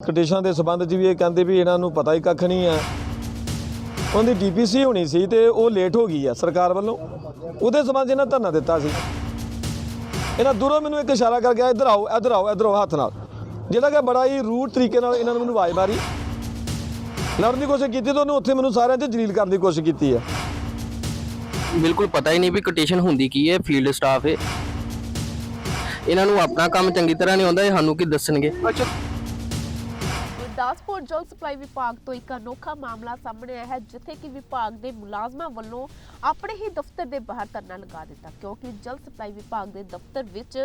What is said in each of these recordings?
ਕੰਡੀਸ਼ਨਾਂ ਦੇ ਸਬੰਧ 'ਚ ਵੀ ਇਹ ਕਹਿੰਦੇ ਵੀ ਇਹਨਾਂ ਨੂੰ ਪਤਾ ਹੀ ਕੱਖ ਨਹੀਂ ਹੈ। ਉਹਦੀ ਡੀਪੀਸੀ ਹੋਣੀ ਸੀ ਤੇ ਉਹ ਲੇਟ ਹੋ ਗਈ ਆ ਸਰਕਾਰ ਵੱਲੋਂ। ਉਹਦੇ ਸਬੰਧ 'ਚ ਇਹਨਾਂ ਧਰਨਾ ਦਿੱਤਾ ਸੀ। ਇਹਨਾਂ ਦੂਰੋਂ ਮੈਨੂੰ ਇੱਕ ਇਸ਼ਾਰਾ ਕਰ ਗਿਆ ਇੱਧਰ ਆਓ ਇੱਧਰ ਆਓ ਇੱਧਰ ਆਓ ਹੱਥ ਨਾਲ। ਜਿਹੜਾ ਕਿ ਬੜਾ ਹੀ ਰੂਟ ਤਰੀਕੇ ਨਾਲ ਇਹਨਾਂ ਨੇ ਮੈਨੂੰ ਆਵਾਜ਼ ਮਾਰੀ। ਲੜਨ ਦੀ ਕੋਸ਼ਿਸ਼ ਕੀਤੀ ਤਾਂ ਉਹਨੂੰ ਉੱਥੇ ਮੈਨੂੰ ਸਾਰਿਆਂ 'ਚ ਜਲੀਲ ਕਰਨ ਦੀ ਕੋਸ਼ਿਸ਼ ਕੀਤੀ ਹੈ। ਬਿਲਕੁਲ ਪਤਾ ਹੀ ਨਹੀਂ ਵੀ ਕੋਟੇਸ਼ਨ ਹੁੰਦੀ ਕੀ ਹੈ ਫੀਲਡ ਸਟਾਫ ਹੈ। ਇਹਨਾਂ ਨੂੰ ਆਪਣਾ ਕੰਮ ਚੰਗੀ ਤਰ੍ਹਾਂ ਨਹੀਂ ਆਉਂਦਾ ਇਹ ਸਾਨੂੰ ਕੀ ਦੱਸਣਗੇ? ਅੱਛਾ। ਗੁਰਦਾਸਪੁਰ ਜਲ ਸਪਲਾਈ ਵਿਭਾਗ ਤੋਂ ਇੱਕ ਅਨੋਖਾ ਮਾਮਲਾ ਸਾਹਮਣੇ ਆਇਆ ਹੈ, ਜਿੱਥੇ ਕਿ ਵਿਭਾਗ ਦੇ ਮੁਲਾਜ਼ਮਾਂ ਵੱਲੋਂ ਆਪਣੇ ਹੀ ਦਫ਼ਤਰ ਦੇ ਬਾਹਰ ਧਰਨਾ ਲਗਾ ਦਿੱਤਾ। ਕਿਉਂਕਿ ਜਲ ਸਪਲਾਈ ਵਿਭਾਗ ਦੇ ਦਫ਼ਤਰ ਵਿੱਚ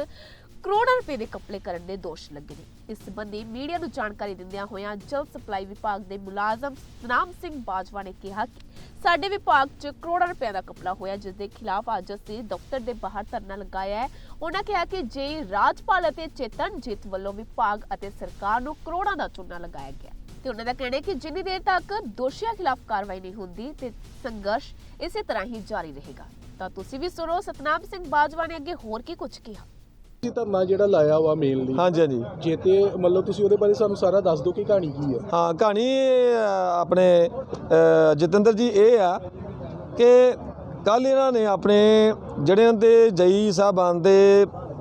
ਕਰੋੜਾਂ ਰੁਪਏ ਦੇ ਕਪਲੇ ਕਰਨ ਦੇ ਦੋਸ਼ ਲੱਗੇ ਨੇ। ਇਸ ਸੰਬੰਧੀ ਮੀਡੀਆ ਨੂੰ ਜਾਣਕਾਰੀ ਦਿੰਦਿਆਂ ਹੋਇਆਂ ਜਲ ਸਪਲਾਈ ਵਿਭਾਗ ਦੇ ਮੁਲਾਜ਼ਮ ਸਤਨਾਮ ਸਿੰਘ ਬਾਜਵਾ ਨੇ ਕਿਹਾ ਕਿ ਸਾਡੇ ਵਿਭਾਗ 'ਚ ਕਰੋੜਾਂ ਰੁਪਏ ਦਾ ਕਪਲਾ ਹੋਇਆ, ਜਿਸ ਦੇ ਖਿਲਾਫ ਅੱਜ ਅਸੀਂ ਦਫ਼ਤਰ ਦੇ ਬਾਹਰ ਧਰਨਾ ਲਗਾਇਆ ਹੈ। ਉਹਨਾਂ ਕਿਹਾ ਕਿ ਜੇ ਰਾਜਪਾਲ ਅਤੇ ਚੇਤਨ ਚੇਤਨਜੀਤ ਵੱਲੋਂ ਵਿਭਾਗ ਅਤੇ ਸਰਕਾਰ ਨੂੰ ਕਰੋੜਾਂ ਦਾ ਚੂਨਾ ਲਗਾਇਆ ਗਿਆ ਤੇ ਉਹਨਾਂ ਦਾ ਕਹਿਣਾ ਹੈ ਕਿ ਜਿੰਨੀ ਦੇਰ ਤੱਕ ਦੋਸ਼ੀਆਂ ਖਿਲਾਫ ਕਾਰਵਾਈ ਨਹੀਂ ਹੁੰਦੀ ਤੇ ਸੰਘਰਸ਼ ਇਸੇ ਤਰ੍ਹਾਂ ਹੀ ਜਾਰੀ ਰਹੇਗਾ। ਤਾਂ ਤੁਸੀਂ ਵੀ ਸੁਣੋ, ਸਤਨਾਮ ਸਿੰਘ ਬਾਜਵਾ ਨੇ ਅੱਗੇ ਹੋਰ ਕੀ ਕੁਝ ਕਿਹਾ? ਤੁਸੀਂ ਧਰਨਾ ਜਿਹੜਾ ਲਾਇਆ ਵਾ ਮੇਨ ਲਈ ਹਾਂਜੀ ਹਾਂਜੀ। ਜੇ ਤੇ ਮਤਲਬ ਤੁਸੀਂ ਉਹਦੇ ਬਾਰੇ ਸਾਨੂੰ ਸਾਰਾ ਦੱਸ ਦਿਓ ਕਿ ਕਹਾਣੀ ਕੀ ਹੈ। ਹਾਂ ਕਹਾਣੀ ਅਹ, ਆਪਣੇ ਅਹ, ਜਤਿੰਦਰ ਜੀ ਇਹ ਆ ਕਿ ਕੱਲ ਇਹਨਾਂ ਨੇ ਆਪਣੇ ਜਿਹੜੇ ਇਹਨਾਂ ਦੇ ਜਈ ਸਾਹਿਬਾਨ ਦੇ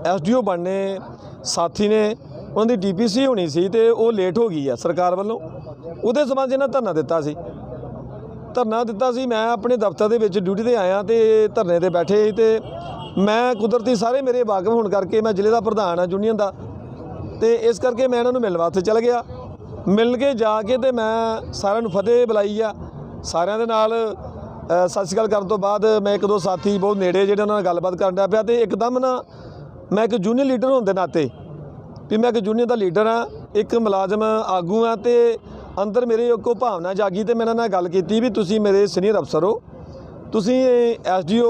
ਐਸਡੀਓ ਬਣਨੇ ਸਾਥੀ ਨੇ ਉਹਨਾਂ ਦੀ ਡੀਪੀਸੀ ਹੋਣੀ ਸੀ ਤੇ ਉਹ ਲੇਟ ਹੋ ਗਈ ਆ ਸਰਕਾਰ ਵੱਲੋਂ। ਉਹਦੇ ਸਬੰਧ ਇਹਨਾਂ ਧਰਨਾ ਦਿੱਤਾ ਸੀ। ਧਰਨਾ ਦਿੱਤਾ ਸੀ ਮੈਂ ਆਪਣੇ ਦਫ਼ਤਰ ਦੇ ਵਿੱਚ ਡਿਊਟੀ ਤੇ ਆਇਆ ਤੇ ਧਰਨੇ ਤੇ ਬੈਠੇ ਸੀ ਤੇ ਮੈਂ ਕੁਦਰਤੀ ਸਾਰੇ ਮੇਰੇ ਵਾਕਫ ਹੋਣ ਕਰਕੇ ਮੈਂ ਜ਼ਿਲ੍ਹੇ ਦਾ ਪ੍ਰਧਾਨ ਆ ਯੂਨੀਅਨ ਦਾ। ਤੇ ਇਸ ਕਰਕੇ ਮੈਂ ਇਹਨਾਂ ਨੂੰ ਮਿਲਣ ਵਾਸਤੇ ਚਲ ਗਿਆ। ਮਿਲ ਕੇ ਜਾ ਕੇ ਤੇ ਮੈਂ ਸਾਰਿਆਂ ਨੂੰ ਫਤਿਹ ਬੁਲਾਈ ਆ। ਸਾਰਿਆਂ ਦੇ ਨਾਲ ਸਤਿ ਸ਼੍ਰੀ ਅਕਾਲ ਕਰਨ ਤੋਂ ਬਾਅਦ ਮੈਂ ਇੱਕ ਦੋ ਸਾਥੀ ਬਹੁਤ ਨੇੜੇ ਜਿਹੜੇ ਉਹਨਾਂ ਨਾਲ ਗੱਲਬਾਤ ਕਰਨ ਡਿਆ ਪਿਆ ਤੇ ਇੱਕਦਮ ਨਾ ਮੈਂ ਇੱਕ ਜੂਨੀਅਰ ਲੀਡਰ ਹੋਣ ਦੇ ਨਾਤੇ ਵੀ ਮੈਂ ਇੱਕ ਜੂਨੀਅਰ ਦਾ ਲੀਡਰ ਆ ਇੱਕ ਮੁਲਾਜ਼ਮ ਆਗੂ ਆ ਤੇ ਅੰਦਰ ਮੇਰੇ ਕੋ ਭਾਵਨਾ ਜਾਗੀ ਤੇ ਮੈਂ ਇਹਨਾਂ ਨਾਲ ਗੱਲ ਕੀਤੀ ਵੀ ਤੁਸੀਂ ਮੇਰੇ ਸੀਨੀਅਰ ਅਫਸਰ ਹੋ। ਤੁਸੀਂ ਐਸਡੀਓ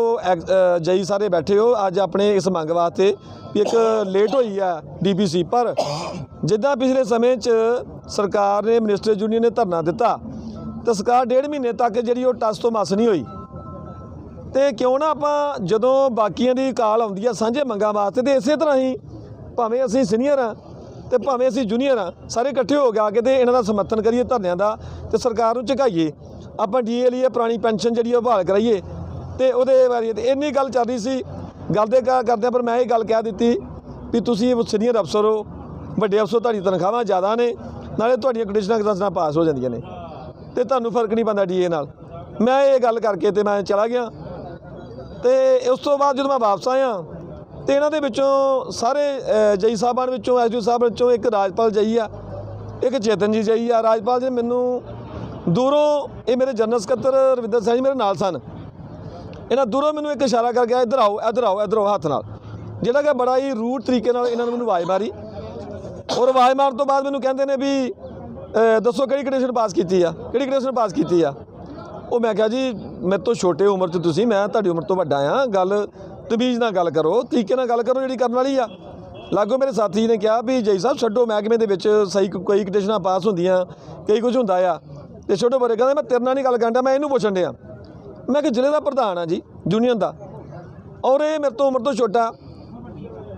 ਜਈ ਸਾਰੇ ਬੈਠੇ ਹੋ। ਅੱਜ ਆਪਣੇ ਇਸ ਮੰਗ ਵਾਸਤੇ ਵੀ ਇੱਕ ਲੇਟ ਹੋਈ ਆ ਡੀਪੀਸੀ ਪਰ ਜਿੱਦਾਂ ਪਿਛਲੇ ਸਮੇਂ 'ਚ ਸਰਕਾਰ ਨੇ ਮਿਨਿਸਟਰ ਯੂਨੀਅਨ ਨੇ ਧਰਨਾ ਦਿੱਤਾ, ਤੇ ਸਰਕਾਰ ਡੇਢ ਮਹੀਨੇ ਤੱਕ ਜਿਹੜੀ ਉਹ ਟਸ ਤੋਂ ਮਸ ਨਹੀਂ ਹੋਈ। ਤੇ ਕਿਉਂ ਨਾ ਆਪਾਂ ਜਦੋਂ ਬਾਕੀਆਂ ਦੀ ਕਾਲ ਆਉਂਦੀ ਆ ਸਾਂਝੇ ਮੰਗਾਂ ਵਾਸਤੇ, ਤੇ ਇਸੇ ਤਰ੍ਹਾਂ ਹੀ ਭਾਵੇਂ ਅਸੀਂ ਸੀਨੀਅਰ ਆ, ਤੇ ਭਾਵੇਂ ਅਸੀਂ ਜੂਨੀਅਰ ਆ, ਸਾਰੇ ਇਕੱਠੇ ਹੋ ਕੇ ਆ ਕੇ ਤੇ ਇਹਨਾਂ ਦਾ ਸਮਰਥਨ ਕਰੀਏ ਧਰਨਿਆਂ ਦਾ, ਤੇ ਸਰਕਾਰ ਨੂੰ ਝੁਕਾਈਏ। ਆਪਾਂ ਡੀਏ ਲਈ ਪੁਰਾਣੀ ਪੈਨਸ਼ਨ ਜਿਹੜੀ ਉਹ ਬਹਾਲ ਕਰਾਈਏ। ਤੇ ਉਹਦੇ ਬਾਰੇ ਤੇ ਇੰਨੀ ਗੱਲ ਚੱਲ ਰਹੀ ਸੀ, ਗੱਲ ਦੇ ਕ- ਕਰਦਿਆਂ ਪਰ ਮੈਂ ਇਹ ਗੱਲ ਕਹਿ ਦਿੱਤੀ ਵੀ ਤੁਸੀਂ ਸੀਨੀਅਰ ਅਫਸਰ ਹੋ, ਵੱਡੇ ਅਫਸਰ ਤੁਹਾਡੀ ਤਨਖਾਹਾਂ ਜ਼ਿਆਦਾ ਨੇ, ਨਾਲੇ ਤੁਹਾਡੀਆਂ ਕੰਡੀਸ਼ਨਾਂ ਕਿਸਾਂ ਪਾਸ ਹੋ ਜਾਂਦੀਆਂ ਨੇ। ਤੇ ਤੁਹਾਨੂੰ ਫ਼ਰਕ ਨਹੀਂ ਪੈਂਦਾ ਡੀਏ ਨਾਲ। ਮੈਂ ਇਹ ਗੱਲ ਕਰਕੇ ਤੇ ਮੈਂ ਚਲਾ ਗਿਆ। ਤੇ ਉਸ ਤੋਂ ਬਾਅਦ ਜਦੋਂ ਮੈਂ ਵਾਪਸ ਆਇਆ, ਤੇ ਇਹਨਾਂ ਦੇ ਵਿੱਚੋਂ ਸਾਰੇ ਜਈ ਸਾਹਿਬਾਨ ਵਿੱਚੋਂ ਐਸਡੀਓ ਸਾਹਿਬ ਵਿੱਚੋਂ ਇੱਕ ਰਾਜਪਾਲ ਜਈ ਆ, ਇੱਕ ਚੇਤਨ ਜੀ ਜਈ ਆ। ਰਾਜਪਾਲ ਜੀ, ਮੈਨੂੰ ਦੂਰੋਂ ਇਹ ਮੇਰੇ ਜਨਰਲ ਸਕੱਤਰ ਰਵਿੰਦਰ ਸਿੰਘ ਜੀ ਮੇਰੇ ਨਾਲ ਸਨ। ਇਹਨਾਂ ਦੂਰੋਂ ਮੈਨੂੰ ਇੱਕ ਇਸ਼ਾਰਾ ਕਰ ਗਿਆ, ਇੱਧਰ ਆਓ ਇੱਧਰ ਆਓ ਇੱਧਰ ਆਓ ਹੱਥ ਨਾਲ। ਜਿਹੜਾ ਕਿ ਬੜਾ ਹੀ ਰੂਟ ਤਰੀਕੇ ਨਾਲ ਇਹਨਾਂ ਨੇ ਮੈਨੂੰ ਆਵਾਜ਼ ਮਾਰੀ। ਔਰ ਆਵਾਜ਼ ਮਾਰਨ ਤੋਂ ਬਾਅਦ ਮੈਨੂੰ ਕਹਿੰਦੇ ਨੇ ਵੀ ਦੱਸੋ ਕਿਹੜੀ ਕੰਡੀਸ਼ਨ ਪਾਸ ਕੀਤੀ ਆ, ਕਿਹੜੀ ਕੰਡੀਸ਼ਨ ਪਾਸ ਕੀਤੀ ਆ? ਉਹ ਮੈਂ ਕਿਹਾ ਜੀ, ਮੇਰੇ ਤੋਂ ਛੋਟੇ ਉਮਰ 'ਚ ਤੁਸੀਂ, ਮੈਂ ਤੁਹਾਡੀ ਉਮਰ ਤੋਂ ਵੱਡਾ ਆ, ਗੱਲ ਤਮੀਜ਼ ਨਾਲ ਗੱਲ ਕਰੋ, ਤਰੀਕੇ ਨਾਲ ਗੱਲ ਕਰੋ ਜਿਹੜੀ ਕਰਨ ਵਾਲੀ ਆ। ਲਾਗੋ ਮੇਰੇ ਸਾਥੀ ਨੇ ਕਿਹਾ ਵੀ ਜੈ ਸਾਹਿਬ, ਛੱਡੋ ਮਹਿਕਮੇ ਦੇ ਵਿੱਚ ਸਹੀ ਕਈ ਕੰਡੀਸ਼ਨਾਂ ਪਾਸ ਹੁੰਦੀਆਂ, ਕਈ ਕੁਝ ਹੁੰਦਾ ਆ। ਤੇ ਛੋਟੇ ਬਰੇ ਕਹਿੰਦਾ, ਮੈਂ ਤੇਰੇ ਨਾਲ ਨਹੀਂ ਗੱਲ ਕਰਨ ਡਿਆ, ਮੈਂ ਇਹਨੂੰ ਪੁੱਛਣ ਡਿਆ। ਮੈਂ ਕਿ ਜ਼ਿਲ੍ਹੇ ਦਾ ਪ੍ਰਧਾਨ ਆ ਜੀ, ਯੂਨੀਅਨ ਦਾ। ਔਰ ਇਹ ਮੇਰੇ ਤੋਂ ਉਮਰ ਤੋਂ ਛੋਟਾ,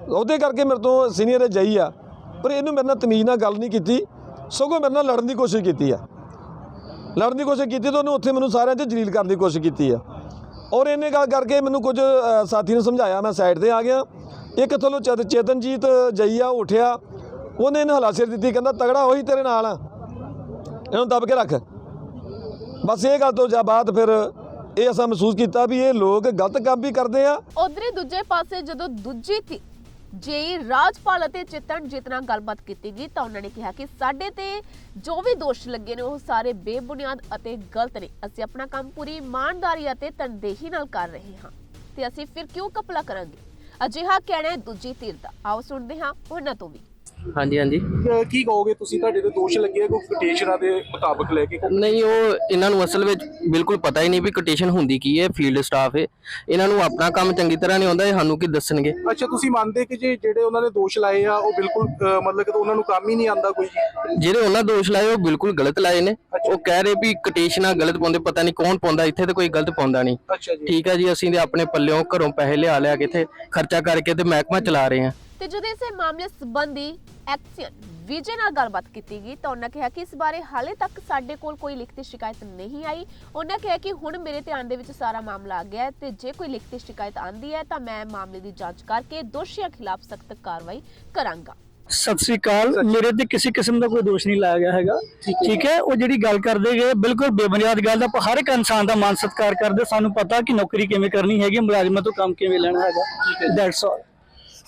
ਉਹਦੇ ਕਰਕੇ ਮੇਰੇ ਤੋਂ ਸੀਨੀਅਰ ਜਈ ਆ, ਪਰ ਇਹਨੂੰ ਮੇਰੇ ਨਾਲ ਤਮੀਜ਼ ਨਾਲ ਗੱਲ ਨਹੀਂ ਕੀਤੀ, ਸਗੋਂ ਮੇਰੇ ਨਾਲ ਲੜਨ ਦੀ ਕੋਸ਼ਿਸ਼ ਕੀਤੀ ਆ। ਲੜਨ ਦੀ ਕੋਸ਼ਿਸ਼ ਕੀਤੀ ਤਾਂ ਉਹਨੂੰ ਉੱਥੇ ਮੈਨੂੰ ਸਾਰਿਆਂ 'ਚ ਜਲੀਲ ਕਰਨ ਦੀ ਕੋਸ਼ਿਸ਼ ਕੀਤੀ ਆ। ਔਰ ਇਹਨੇ ਗੱਲ ਕਰਕੇ ਮੈਨੂੰ ਕੁਝ ਸਾਥੀ ਨੂੰ ਸਮਝਾਇਆ, ਮੈਂ ਸਾਈਡ ਤੇ ਆ ਗਿਆ। ਇੱਕ ਥੱਲੋਂ ਚੇਤ- ਚੇਤਨਜੀਤ ਜਈ ਆ, ਉਹ ਉੱਠਿਆ। ਉਹਨੇ ਇਹਨੂੰ ਹਲਾਸੇਰ ਦਿੱਤੀ, ਕਹਿੰਦਾ, ਤਗੜਾ ਉਹੀ ਤੇਰੇ ਨਾਲ ਆ। ਇਹਨੂੰ ਦੱਬ ਕੇ ਰੱਖ। ਬਸ ਇਹ ਗੱਲ ਤੋਂ ਜਾ ਬਾਅਦ ਫਿਰ ਇਹ ਅਸਾਂ ਮਹਿਸੂਸ ਕੀਤਾ ਵੀ ਇਹ ਲੋਕ ਗਲਤ ਕੰਮ ਵੀ ਕਰਦੇ ਆ। ਉਧਰੇ ਦੂਜੇ ਪਾਸੇ ਜਦੋਂ ਦੂਜੀ ਧਿਰ ਜੇ ਰਾਜਪਾਲ ਅਤੇ ਚੇਤਨਜੀਤ ਨਾਲ ਗੱਲਬਾਤ ਕੀਤੀ ਗਈ ਤਾਂ ਉਹਨਾਂ ਨੇ ਕਿਹਾ ਕਿ ਸਾਡੇ ਤੇ ਜੋ ਵੀ ਦੋਸ਼ ਲੱਗੇ ਨੇ ਉਹ ਸਾਰੇ ਬੇਬੁਨਿਆਦ ਅਤੇ ਗਲਤ ਨੇ। ਅਸੀਂ ਆਪਣਾ ਕੰਮ ਪੂਰੀ ਇਮਾਨਦਾਰੀ ਅਤੇ ਤਨਦੇਹੀ ਨਾਲ ਕਰ ਰਹੇ ਹਾਂ ਤੇ ਅਸੀਂ ਫਿਰ ਕਿਉਂ ਕਪਲਾ ਕਰਾਂਗੇ? ਅਜਿਹਾ ਕਹਿਣਾ ਹੈ ਦੂਜੀ ਧਿਰ ਦਾ। ਆਓ ਸੁਣਦੇ ਹਾਂ ਉਹਨਾਂ ਤੋਂ ਵੀ। ਹਾਂਜੀ ਹਾਂਜੀ। ਅਹ ਕੀ ਕਹੋਗੇ ਤੁਸੀਂ? ਤੁਹਾਡੇ ਤੇ ਦੋਸ਼ ਲੱਗੇ ਆ ਕੋਈ ਕੋਟੇਸ਼ਨਾਂ ਦੇ ਮੁਤਾਬਕ ਲੈ ਕੇ? ਨਹੀਂ ਉਹ ਇਹਨਾਂ ਨੂੰ ਅਸਲ ਵਿੱਚ ਬਿਲਕੁਲ ਪਤਾ ਹੀ ਨਹੀਂ ਵੀ ਕੋਟੇਸ਼ਨ ਹੁੰਦੀ ਕੀ ਹੈ ਫੀਲਡ ਸਟਾਫ ਹੈ ਇਹਨਾਂ ਨੂੰ ਆਪਣਾ ਕੰਮ ਚੰਗੀ ਤਰ੍ਹਾਂ ਨਹੀਂ ਆਉਂਦਾ ਇਹ ਸਾਨੂੰ ਕੀ ਦੱਸਣਗੇ? ਅੱਛਾ ਤੁਸੀਂ ਮੰਨਦੇ ਕਿ ਜੇ ਜਿਹੜੇ ਉਹਨਾਂ ਨੇ ਦੋਸ਼ ਲਾਏ ਆ ਉਹ ਬਿਲਕੁਲ ਅਹ ਮਤਲਬ ਕਿ ਉਹਨਾਂ ਨੂੰ ਕੰਮ ਹੀ ਨਹੀਂ ਆਂਦਾ ਕੋਈ? ਜਿਹੜੇ ਉਹਨਾਂ ਦੋਸ਼ ਲਾਏ ਉਹ ਬਿਲਕੁਲ ਗਲਤ ਲਾਏ ਨੇ। ਉਹ ਕਹਿ ਰਹੇ ਵੀ ਕੋਟੇਸ਼ਨਾਂ ਗਲਤ ਪਾਉਂਦੇ ਪਤਾ ਨਹੀਂ ਕੌਣ ਪਾਉਂਦਾ ਇੱਥੇ ਤੇ ਕੋਈ ਗਲਤ ਪਾਉਂਦਾ ਨਹੀਂ। ਅੱਛਾ ਜੀ। ਠੀਕ ਹੈ ਜੀ ਅਸੀਂ ਤੇ ਆਪਣੇ ਪੱਲਿਓਂ ਘਰੋਂ ਪੈਸੇ ਲਿਆ ਲਿਆ ਕੇ ਇੱਥੇ ਖਰਚਾ ਕਰਕੇ ਤੇ ਮਹਿਕਮਾ ਚਲਾ ਰਹੇ ਹਾਂ। ਤੇ ਜਦੋਂ ਇਸੇ ਮਾਮਲੇ ਸੰਬੰਧੀ ਐਕਸ਼ਨ ਵਿਜੇ ਨਾਲ ਗੱਲਬਾਤ ਕੀਤੀ ਗਈ ਤਾਂ ਉਹਨਾਂ ਕਿਹਾ ਕਿ ਇਸ ਬਾਰੇ ਹਾਲੇ ਤੱਕ ਸਾਡੇ ਕੋਲ ਕੋਈ ਲਿਖਤੀ ਸ਼ਿਕਾਇਤ ਨਹੀਂ ਆਈ। ਉਹਨਾਂ ਕਿਹਾ ਕਿ ਹੁਣ ਮੇਰੇ ਧਿਆਨ ਦੇ ਵਿੱਚ ਸਾਰਾ ਮਾਮਲਾ ਆ ਗਿਆ ਹੈ ਤੇ ਜੇ ਕੋਈ ਲਿਖਤੀ ਸ਼ਿਕਾਇਤ ਆਂਦੀ ਹੈ ਤਾਂ ਮੈਂ ਮਾਮਲੇ ਦੀ ਜਾਂਚ ਕਰਕੇ ਦੋਸ਼ੀਆਂ ਖਿਲਾਫ ਸਖਤ ਕਾਰਵਾਈ ਕਰਾਂਗਾ। ਸਤਿ ਸ੍ਰੀ ਅਕਾਲ। ਮੇਰੇ ਤੇ ਕਿਸੇ ਕਿਸਮ ਦਾ ਕੋਈ ਦੋਸ਼ ਨਹੀਂ ਲਾਇਆ ਗਿਆ ਹੈਗਾ। ਠੀਕ ਹੈ? ਉਹ ਜਿਹੜੀ ਗੱਲ ਕਰਦੇ ਗਏ, ਬਿਲਕੁਲ ਬੇਬੁਨਿਆਦ ਗੱਲ ਦਾ ਆਪਾਂ ਹਰ ਇੱਕ ਇਨਸਾਨ ਦਾ ਮਾਨ ਸਤਿਕਾਰ ਕਰਦੇ ਸਾਨੂੰ ਪਤਾ ਕਿ ਨੌਕਰੀ ਕਿਵੇਂ ਕਰਨੀ ਹੈਗੀ, ਮੁਲਾਜ਼ਮਾਂ ਤੋਂ ਕੰਮ ਕਿਵੇਂ ਲੈਣਾ ਹੈਗਾ। ਦੈਟਸ ਆਲ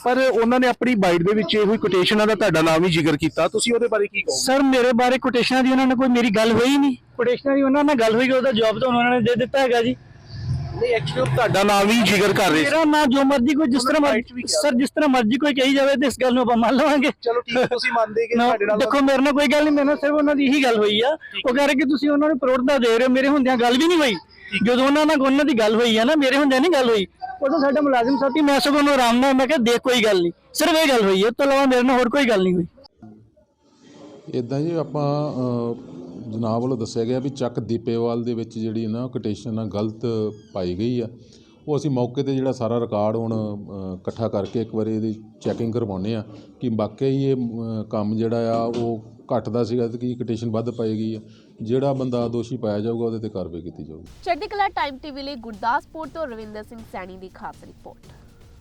ਪਰ ਉਹਨਾਂ ਨੇ ਆਪਣੀ ਬਾਈਟ ਦੇ ਵਿੱਚ ਇਹੋ ਕੋਟੇਸ਼ਨਾਂ ਦਾ ਤੁਹਾਡਾ ਨਾਮ ਹੀ ਜ਼ਿਕਰ ਕੀਤਾ। ਤੁਸੀਂ ਉਹਦੇ ਬਾਰੇ ਕੀ ਕਹੋਗੇ? ਸਰ ਮੇਰੇ ਬਾਰੇ ਕੋਟੇਸ਼ਨਾਂ ਦੀ ਉਹਨਾਂ ਨੇ ਕੋਈ ਮੇਰੀ ਗੱਲ ਹੋਈ ਨਹੀਂ। ਕੋਟੇਸ਼ਨਾਂ ਦੀ ਉਹਨਾਂ ਨਾਲ ਗੱਲ ਹੋਈ ਉਹਦਾ ਜਵਾਬ ਤਾਂ ਉਹਨਾਂ ਨੇ ਦੇ ਦਿੱਤਾ ਹੈਗਾ ਜੀ। ਨਹੀਂ ਐਕਚੁਅਲੀ ਤੁਹਾਡਾ ਨਾਮ ਹੀ ਜ਼ਿਕਰ ਕਰ ਰਹੇ ਮੇਰਾ ਨਾਂ ਜੋ ਮਰਜ਼ੀ ਕੋਈ ਜਿਸ ਤਰ੍ਹਾਂ ਵੀ। ਸਰ ਜਿਸ ਤਰ੍ਹਾਂ ਮਰਜ਼ੀ ਕੋਈ ਕਹੀ ਜਾਵੇ ਤੇ ਇਸ ਗੱਲ ਨੂੰ ਆਪਾਂ ਮੰਨ ਲਵਾਂਗੇ। ਚਲੋ ਠੀਕ ਹੈ ਤੁਸੀਂ ਮੰਨਦੇ ਕਿ ਤੁਹਾਡੇ ਨਾਲ ਦੇਖੋ ਮੇਰੇ ਨਾਲ ਕੋਈ ਗੱਲ ਨਹੀਂ ਮੇਰੇ ਨਾਲ ਸਿਰਫ ਉਹਨਾਂ ਦੀ ਇਹੀ ਗੱਲ ਹੋਈ ਆ। ਉਹ ਕਹਿ ਰਹੇ ਕਿ ਤੁਸੀਂ ਉਹਨਾਂ ਨੂੰ ਪ੍ਰੋੜਦਾ ਦੇ ਰਹੇ ਹੋ ਮੇਰੇ ਹੁੰਦਿਆਂ ਗੱਲ ਵੀ ਨਹੀਂ ਹੋਈ। ਜਦੋਂ ਉਹਨਾਂ ਨਾਲ ਉਹਨਾਂ ਦੀ ਗੱਲ ਹੋਈ ਆ ਨਾ, ਮੇਰੇ ਹੁੰਦਿਆਂ ਨਹੀਂ ਗੱਲ ਹੋਈ, ਉਦੋਂ ਸਾਡਾ ਮੁਲਾਜ਼ਮ ਸਾਥੀ ਮੈਂ ਸਗੋਂ ਉਹਨੂੰ ਆਰਾਮ ਨਾਲ, ਮੈਂ ਕਿਹਾ ਦੇਖ, ਕੋਈ ਗੱਲ ਨਹੀਂ। ਸਿਰਫ ਇਹ ਗੱਲ ਹੋਈ ਹੈ ਤੋਂ ਇਲਾਵਾ ਮੇਰੇ ਨਾਲ ਹੋਰ ਕੋਈ ਗੱਲ ਨਹੀਂ ਹੋਈ। ਇਦਾਂ ਜੀ ਆਪਾਂ ਜਨਾਬ ਵੱਲੋਂ ਦੱਸਿਆ ਗਿਆ ਵੀ ਚੱਕ ਦੀਪੇਵਾਲ ਦੇ ਵਿੱਚ ਜਿਹੜੀ ਨਾ ਕੋਟੇਸ਼ਨ ਆ ਗਲਤ ਪਾਈ ਗਈ ਆ। ਉਹ ਅਸੀਂ ਮੌਕੇ ਤੇ ਜਿਹੜਾ ਸਾਰਾ ਰਿਕਾਰਡ ਹੁਣ ਇਕੱਠਾ ਕਰਕੇ ਇੱਕ ਵਾਰੀ ਇਹਦੀ ਚੈਕਿੰਗ ਕਰਵਾਉਂਦੇ ਆ ਕਿ ਵਾਕਈ ਹੀ ਇਹ ਕੰਮ ਜਿਹੜਾ ਆ ਉਹ ਘਟਦਾ ਸੀਗਾ ਤੇ ਕੀ ਕੋਟੇਸ਼ਨ ਵੱਧ ਪਾਈ ਆ। ਜਿਹੜਾ ਬੰਦਾ ਦੋਸ਼ੀ ਪਾਇਆ ਜਾਊਗਾ ਉਹਦੇ ਤੇ ਕਾਰਵਾਈ ਕੀਤੀ ਜਾਊਗੀ। ਚੜ੍ਹਦੀ ਕਲਾ ਟਾਈਮ ਟੀਵੀ ਲਈ ਗੁਰਦਾਸਪੁਰ ਤੋਂ ਰਵਿੰਦਰ ਸਿੰਘ ਸੈਣੀ ਦੀ ਖਾਸ ਰਿਪੋਰਟ